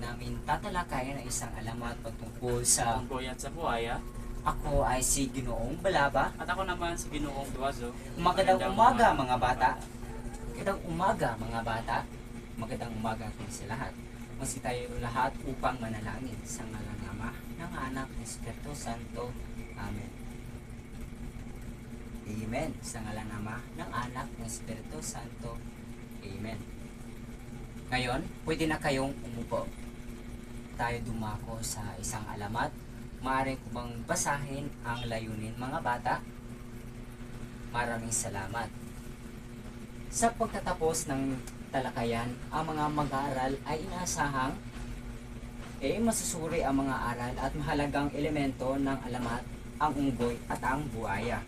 namin tatalakayan ang isang alamat patungkol sa Tungkoyan sa buhaya. ako ay si Ginoong Balaba. At ako naman si Ginoong Duazo. Magandang umaga mga bata. Magandang umaga mga bata. Magandang umaga po sa lahat. Masi tayo lahat upang manalangin sa ngalan ng Ama, ng Anak, ng Espiritu Santo. Amen. Amen. Sa ngalan ng Ama, ng Anak, ng Espiritu Santo. Amen. Ngayon, pwede na kayong umupo. Tayo dumako sa isang alamat. Maaari ko bang basahin ang layunin mga bata? Maraming salamat. Sa pagtatapos ng talakayan, ang mga mag-aaral ay inaasahang eh masusuri ang mga aral at mahalagang elemento ng alamat, ang unggoy at ang buaya.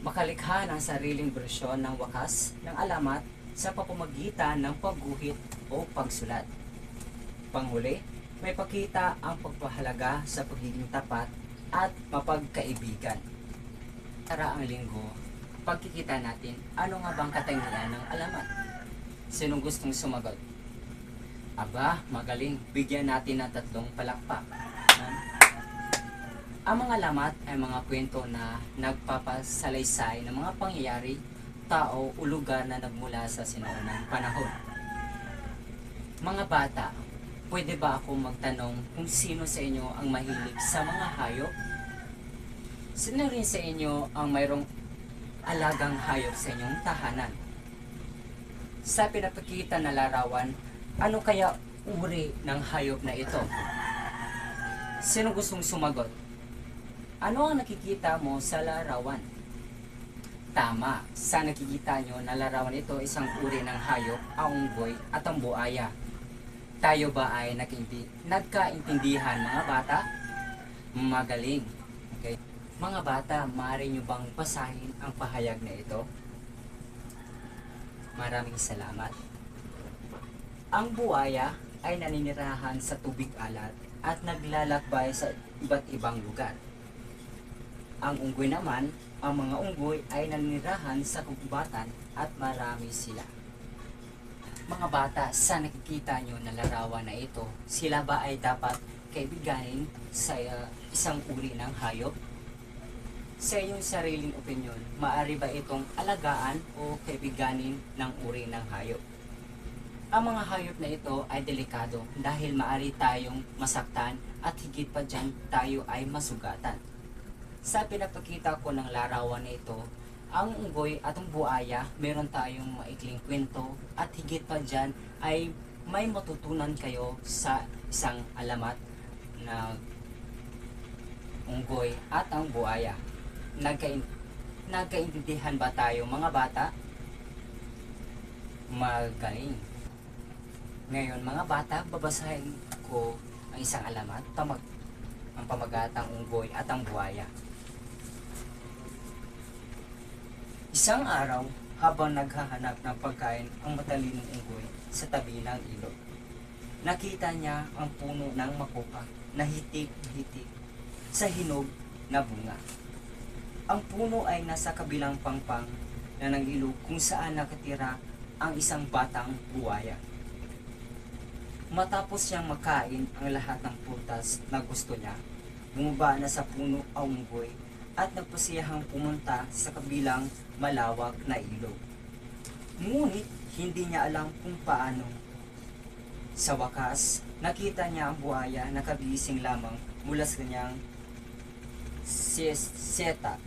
Makalikha ng sariling bersyon ng wakas ng alamat sa pamamagitan ng pagguhit o pagsulat. Panghuli, may pakita ang pagpahalaga sa pagiging tapat at mapagkaibigan. Tara ang linggo, pagkikita natin ano nga bang katangian ng alamat. Sinong gustong sumagot? Aba, magaling. Bigyan natin ng tatlong palakpak. Ang mga alamat ay mga kwento na nagpapasalaysay ng mga pangyayari, tao o lugar na nagmula sa sinaunang panahon. Mga bata, pwede ba ako magtanong kung sino sa inyo ang mahilig sa mga hayop? Sino rin sa inyo ang mayroong alagang hayop sa inyong tahanan? Sa pinapakita na larawan, ano kaya uri ng hayop na ito? Sino gustong sumagot? Ano ang nakikita mo sa larawan? Tama, sa nakikita nyo na larawan ito isang uri ng hayop, ang unggoy at ang buaya. Tayo ba ay nakindi, nagkaintindihan mga bata? Magaling. Okay. Mga bata, maaari nyo bang basahin ang pahayag na ito? Maraming salamat. Ang buaya ay naninirahan sa tubig alat at naglalakbay sa iba't ibang lugar. Ang unggoy naman, ang mga unggoy ay naninirahan sa kugubatan at marami sila. Mga bata, sa nakikita nyo na larawan na ito, sila ba ay dapat kaibiganin sa uh, isang uri ng hayop? Sa iyong sariling opinion, maari ba itong alagaan o kaibiganin ng uri ng hayop? Ang mga hayop na ito ay delikado dahil maari tayong masaktan at higit pa dyan tayo ay masugatan. Sa pinapakita ko ng larawan na ito, ang unggoy at ang buaya, meron tayong maikling kwento at higit pa dyan ay may matutunan kayo sa isang alamat na unggoy at ang buaya. Nagkain nagkaintindihan ba tayo mga bata? Magaling. Ngayon mga bata, babasahin ko ang isang alamat, pamag ang pamagatang unggoy at ang buaya. Isang araw, habang naghahanap ng pagkain ang matalinong unggoy sa tabi ng ilog. Nakita niya ang puno ng makoka na hitik-hitik sa hinog na bunga. Ang puno ay nasa kabilang pangpang na ng ilog kung saan nakatira ang isang batang buwaya. Matapos siyang makain ang lahat ng prutas na gusto niya, bumaba na sa puno ang unggoy at nagpasiyahang pumunta sa kabilang malawak na ilog. Ngunit hindi niya alam kung paano. Sa wakas, nakita niya ang buhaya na kabigising lamang mula sa kanyang seta.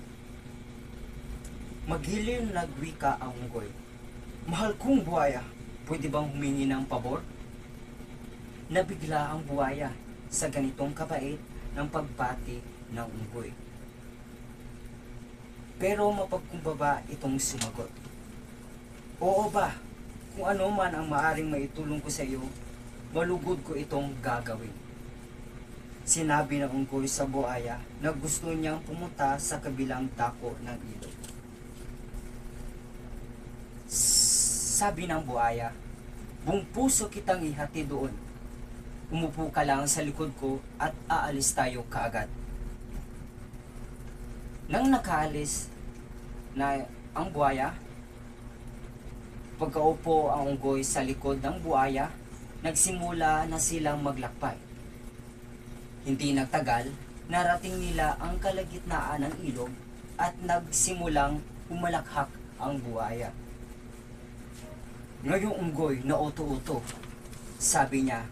Maghiliw nagwika ang unggoy. Mahal kong buhaya, pwede bang humingi ng pabor? Nabigla ang buhaya sa ganitong kabait ng pagpati ng unggoy. Pero mapagkumbaba itong sumagot. Oo ba, kung ano man ang maaring maitulong ko sa iyo, malugod ko itong gagawin. Sinabi ng unggoy sa buhaya na gusto niyang pumunta sa kabilang dako ng ilog. Sabi ng buhaya, buong puso kitang ihati doon. Umupo ka lang sa likod ko at aalis tayo kaagad. Nang nakaalis na ang buhaya, Pagkaupo ang unggoy sa likod ng buaya, nagsimula na silang maglakbay. Hindi nagtagal, narating nila ang kalagitnaan ng ilog at nagsimulang umalakhak ang buaya. Ngayong unggoy na uto-uto, sabi niya,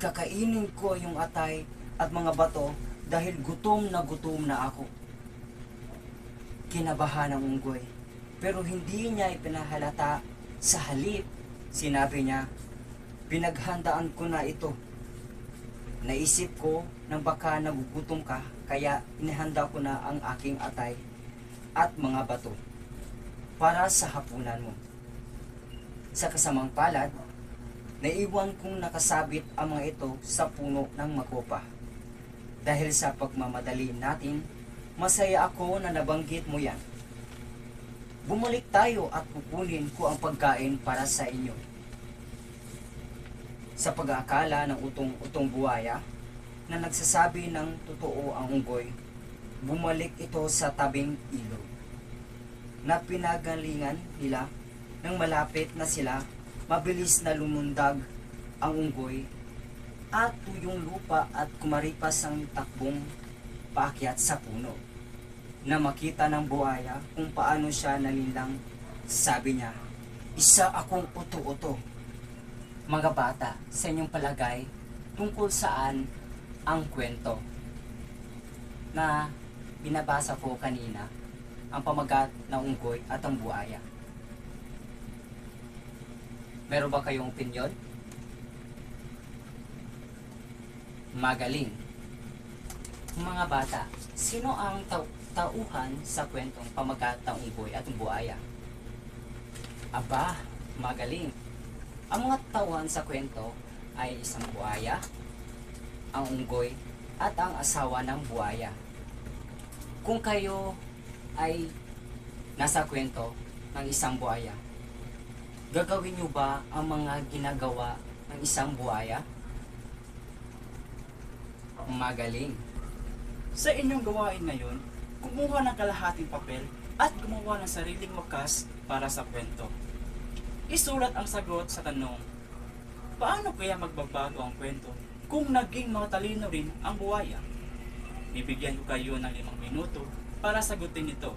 kakainin ko yung atay at mga bato dahil gutom na gutom na ako. Kinabahan ng unggoy, pero hindi niya ipinahalata sa halip. Sinabi niya, pinaghandaan ko na ito. Naisip ko nang baka nagugutom ka, kaya inihanda ko na ang aking atay at mga bato para sa hapunan mo. Sa kasamang palad, naiwan kong nakasabit ang mga ito sa puno ng makopa. Dahil sa pagmamadali natin, masaya ako na nabanggit mo yan. Bumalik tayo at kukunin ko ang pagkain para sa inyo. Sa pag-aakala ng utong-utong buhaya na nagsasabi ng totoo ang unggoy, bumalik ito sa tabing ilog. Na pinagalingan nila nang malapit na sila, mabilis na lumundag ang unggoy at tuyong lupa at kumaripas ang takbong paakyat sa puno. Na makita ng buhaya kung paano siya nalinlang, sabi niya, isa akong uto-uto. Mga bata, sa inyong palagay, tungkol saan ang kwento na binabasa ko kanina, ang pamagat ng unggoy at ang buhaya. Meron ba kayong opinion? Magaling. Mga bata, sino ang tau- tauhan sa kwentong pamagat ng unggoy at ang buhaya? Aba, magaling. Ang mga tauhan sa kwento ay isang buhaya, ang unggoy, at ang asawa ng buhaya. Kung kayo ay nasa kwento ng isang buhaya, gagawin nyo ba ang mga ginagawa ng isang buhaya? Magaling. Sa inyong gawain ngayon, kumuha ng kalahating papel at gumawa ng sariling wakas para sa kwento. Isulat ang sagot sa tanong, paano kaya magbabago ang kwento kung naging matalino rin ang buhaya? Bibigyan ko kayo ng limang minuto para sagutin ito.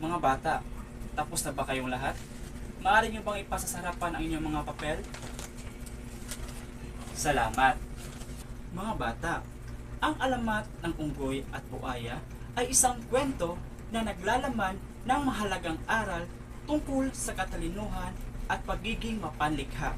Mga bata, tapos na ba kayong lahat? Maaari niyo bang ipasa sa harapan ang inyong mga papel? Salamat. Mga bata, ang alamat ng unggoy at buaya ay isang kwento na naglalaman ng mahalagang aral tungkol sa katalinuhan at pagiging mapanlikha.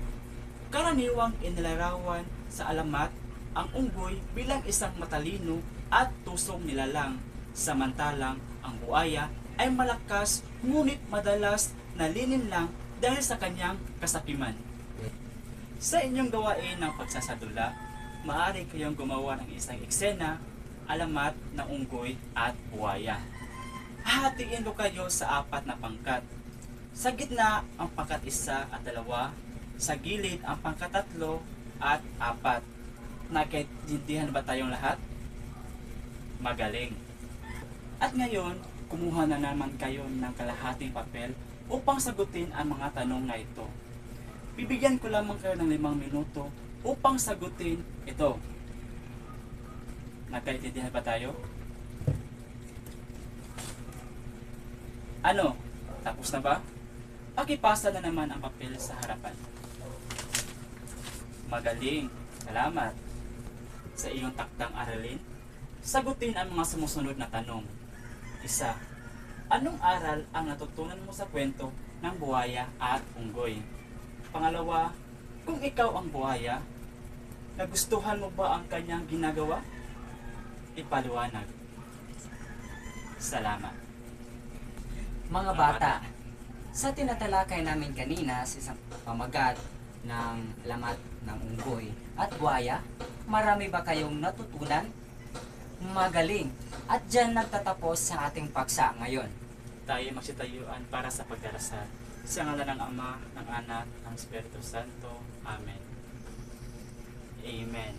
Karaniwang inilarawan sa alamat ang unggoy bilang isang matalino at tusong nilalang, samantalang ang buaya ay malakas ngunit madalas nalinin lang dahil sa kanyang kasapiman. Sa inyong gawain ng pagsasadula, maaari kayong gumawa ng isang eksena, alamat ng unggoy at buwaya. Hahatiin ko kayo sa apat na pangkat. Sa gitna ang pangkat isa at dalawa, sa gilid ang pangkat tatlo at apat. Nagkaintindihan ba tayong lahat? Magaling. At ngayon, kumuha na naman kayo ng kalahating papel upang sagutin ang mga tanong na ito. Bibigyan ko lamang kayo ng limang minuto upang sagutin ito. Nagkaintindihan ba tayo? Ano? Tapos na ba? Pakipasa na naman ang papel sa harapan. Magaling. Salamat. Sa iyong takdang aralin, sagutin ang mga sumusunod na tanong. Isa, anong aral ang natutunan mo sa kwento ng buhaya at unggoy? Pangalawa, kung ikaw ang buhaya, nagustuhan mo ba ang kanyang ginagawa? Ipaliwanag. Salamat. Mga bata, sa tinatalakay namin kanina sa isang pamagat ng lamat ng unggoy at buhaya, marami ba kayong natutunan? Magaling! At dyan nagtatapos sa ating paksa ngayon. Tayo magsitayuan para sa pagdarasal. Sa ngalan ng Ama, ng Anak, ng Espiritu Santo. Amen. Amen.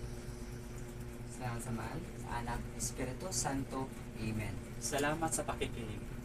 Salamat sa mahal, anak, Espiritu Santo. Amen. Salamat sa pakikinig.